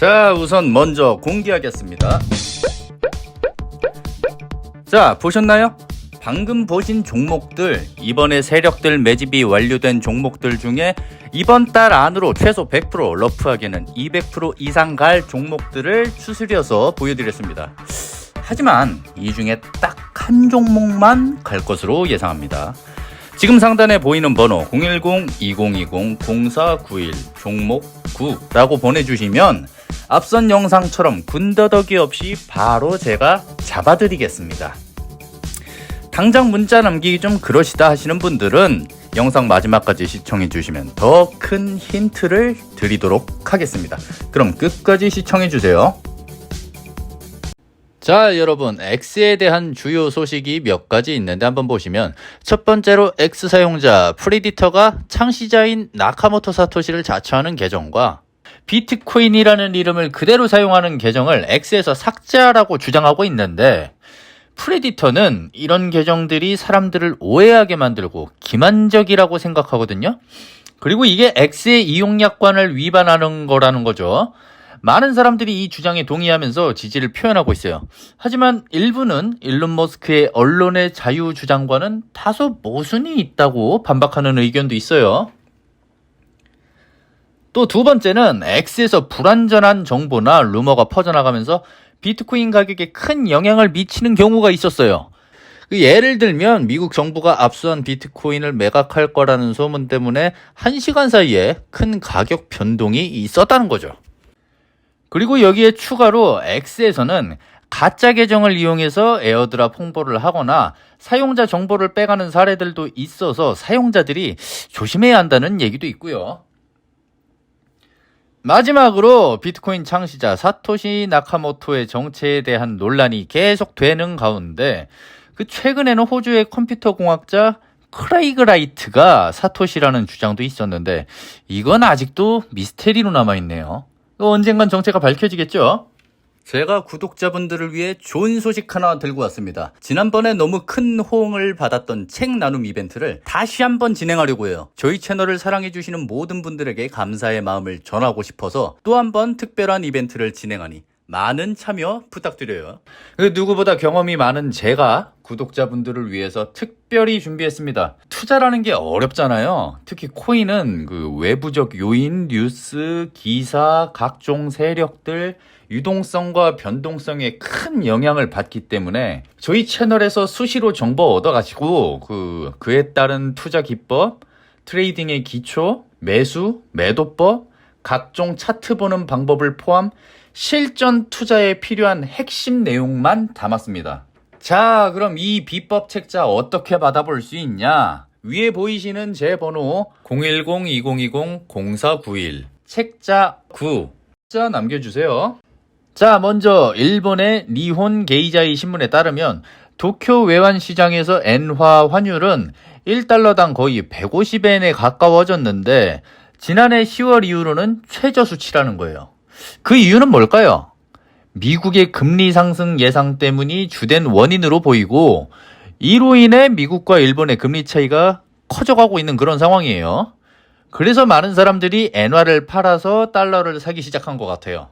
자, 우선 먼저 공개하겠습니다. 자, 보셨나요? 방금 보신 종목들, 이번에 세력들 매집이 완료된 종목들 중에 이번 달 안으로 최소 100% 러프하게는 200% 이상 갈 종목들을 추스려서 보여드렸습니다. 하지만 이 중에 딱 한 종목만 갈 것으로 예상합니다. 지금 상단에 보이는 번호 010-2020-0491 종목 9라고 보내주시면 앞선 영상처럼 군더더기 없이 바로 제가 잡아드리겠습니다. 당장 문자 남기기 좀 그러시다 하시는 분들은 영상 마지막까지 시청해 주시면 더 큰 힌트를 드리도록 하겠습니다. 그럼 끝까지 시청해 주세요. 자, 여러분, X에 대한 주요 소식이 몇 가지 있는데 한번 보시면 첫 번째로 X 사용자 프리디터가 창시자인 나카모토 사토시를 자처하는 계정과 비트코인이라는 이름을 그대로 사용하는 계정을 X에서 삭제하라고 주장하고 있는데 프레디터는 이런 계정들이 사람들을 오해하게 만들고 기만적이라고 생각하거든요. 그리고 이게 X의 이용약관을 위반하는 거라는 거죠. 많은 사람들이 이 주장에 동의하면서 지지를 표현하고 있어요. 하지만 일부는 일론 머스크의 언론의 자유 주장과는 다소 모순이 있다고 반박하는 의견도 있어요. 또 두 번째는 X에서 불완전한 정보나 루머가 퍼져나가면서 비트코인 가격에 큰 영향을 미치는 경우가 있었어요. 그 예를 들면 미국 정부가 압수한 비트코인을 매각할 거라는 소문 때문에 1시간 사이에 큰 가격 변동이 있었다는 거죠. 그리고 여기에 추가로 X에서는 가짜 계정을 이용해서 에어드랍 홍보를 하거나 사용자 정보를 빼가는 사례들도 있어서 사용자들이 조심해야 한다는 얘기도 있고요. 마지막으로 비트코인 창시자 사토시 나카모토의 정체에 대한 논란이 계속되는 가운데 그 최근에는 호주의 컴퓨터 공학자 크레이그 라이트가 사토시라는 주장도 있었는데 이건 아직도 미스테리로 남아 있네요. 언젠간 정체가 밝혀지겠죠? 제가 구독자분들을 위해 좋은 소식 하나 들고 왔습니다. 지난번에 너무 큰 호응을 받았던 책 나눔 이벤트를 다시 한번 진행하려고 해요. 저희 채널을 사랑해주시는 모든 분들에게 감사의 마음을 전하고 싶어서 또 한 번 특별한 이벤트를 진행하니 많은 참여 부탁드려요. 그 누구보다 경험이 많은 제가 구독자분들을 위해서 특별히 준비했습니다. 투자라는 게 어렵잖아요. 특히 코인은 그 외부적 요인, 뉴스, 기사, 각종 세력들, 유동성과 변동성에 큰 영향을 받기 때문에 저희 채널에서 수시로 정보 얻어가지고 그 그에 따른 투자 기법, 트레이딩의 기초, 매수, 매도법, 각종 차트 보는 방법을 포함 실전 투자에 필요한 핵심 내용만 담았습니다. 자, 그럼 이 비법 책자 어떻게 받아볼 수 있냐? 위에 보이시는 제 번호 010-2020-0491 책자 9자 남겨주세요. 자, 먼저 일본의 니혼 게이자이 신문에 따르면 도쿄 외환 시장에서 엔화 환율은 1달러당 거의 150엔에 가까워졌는데 지난해 10월 이후로는 최저 수치라는 거예요. 그 이유는 뭘까요? 미국의 금리 상승 예상 때문이 주된 원인으로 보이고 이로 인해 미국과 일본의 금리 차이가 커져가고 있는 그런 상황이에요. 그래서 많은 사람들이 엔화를 팔아서 달러를 사기 시작한 것 같아요.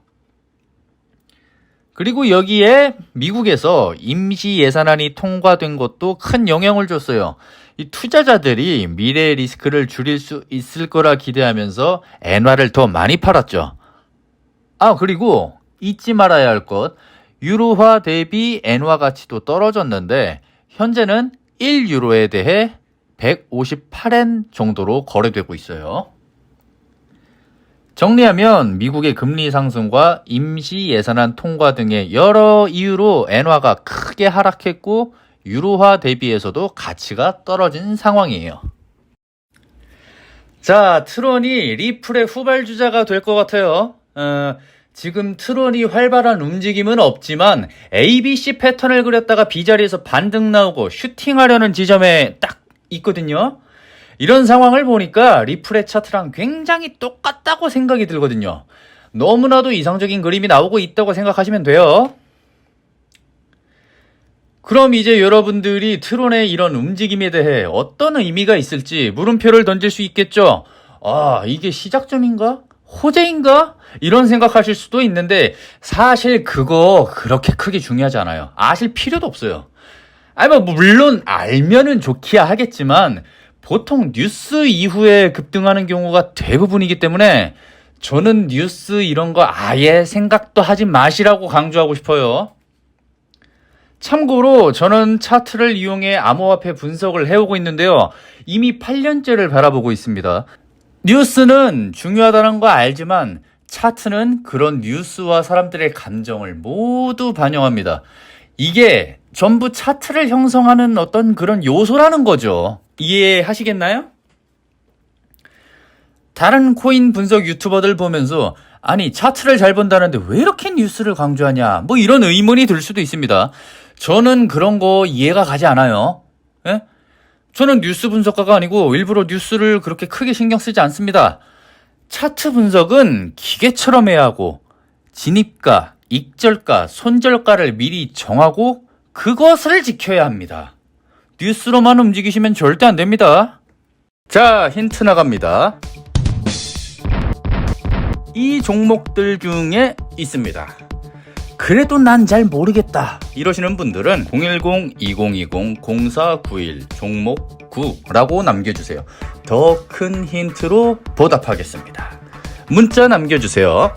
그리고 여기에 미국에서 임시 예산안이 통과된 것도 큰 영향을 줬어요. 이 투자자들이 미래의 리스크를 줄일 수 있을 거라 기대하면서 엔화를 더 많이 팔았죠. 아, 그리고 잊지 말아야 할 것. 유로화 대비 엔화 가치도 떨어졌는데 현재는 1유로에 대해 158엔 정도로 거래되고 있어요. 정리하면 미국의 금리 상승과 임시 예산안 통과 등의 여러 이유로 엔화가 크게 하락했고 유로화 대비해서도 가치가 떨어진 상황이에요. 자, 트론이 리플의 후발주자가 될 것 같아요. 어, 지금 트론이 활발한 움직임은 없지만 ABC 패턴을 그렸다가 B자리에서 반등 나오고 슈팅하려는 지점에 딱 있거든요. 이런 상황을 보니까 리플의 차트랑 굉장히 똑같다고 생각이 들거든요. 너무나도 이상적인 그림이 나오고 있다고 생각하시면 돼요. 그럼 이제 여러분들이 트론의 이런 움직임에 대해 어떤 의미가 있을지 물음표를 던질 수 있겠죠? 아, 이게 시작점인가? 호재인가? 이런 생각하실 수도 있는데 사실 그거 그렇게 크게 중요하지 않아요. 아실 필요도 없어요. 아니 뭐 물론 알면은 좋기야 하겠지만 보통 뉴스 이후에 급등하는 경우가 대부분이기 때문에 저는 뉴스 이런 거 아예 생각도 하지 마시라고 강조하고 싶어요. 참고로 저는 차트를 이용해 암호화폐 분석을 해오고 있는데요. 이미 8년째를 바라보고 있습니다. 뉴스는 중요하다는 거 알지만 차트는 그런 뉴스와 사람들의 감정을 모두 반영합니다. 이게 전부 차트를 형성하는 어떤 그런 요소라는 거죠. 이해하시겠나요? 다른 코인 분석 유튜버들 보면서 아니 차트를 잘 본다는데 왜 이렇게 뉴스를 강조하냐 뭐 이런 의문이 들 수도 있습니다. 저는 그런 거 이해가 가지 않아요. 예? 저는 뉴스 분석가가 아니고 일부러 뉴스를 그렇게 크게 신경 쓰지 않습니다. 차트 분석은 기계처럼 해야 하고 진입가, 익절가, 손절가를 미리 정하고 그것을 지켜야 합니다. 뉴스로만 움직이시면 절대 안 됩니다. 자, 힌트 나갑니다. 이 종목들 중에 있습니다. 그래도 난 잘 모르겠다. 이러시는 분들은 010-2020-0491 종목 9라고 남겨주세요. 더 큰 힌트로 보답하겠습니다. 문자 남겨주세요.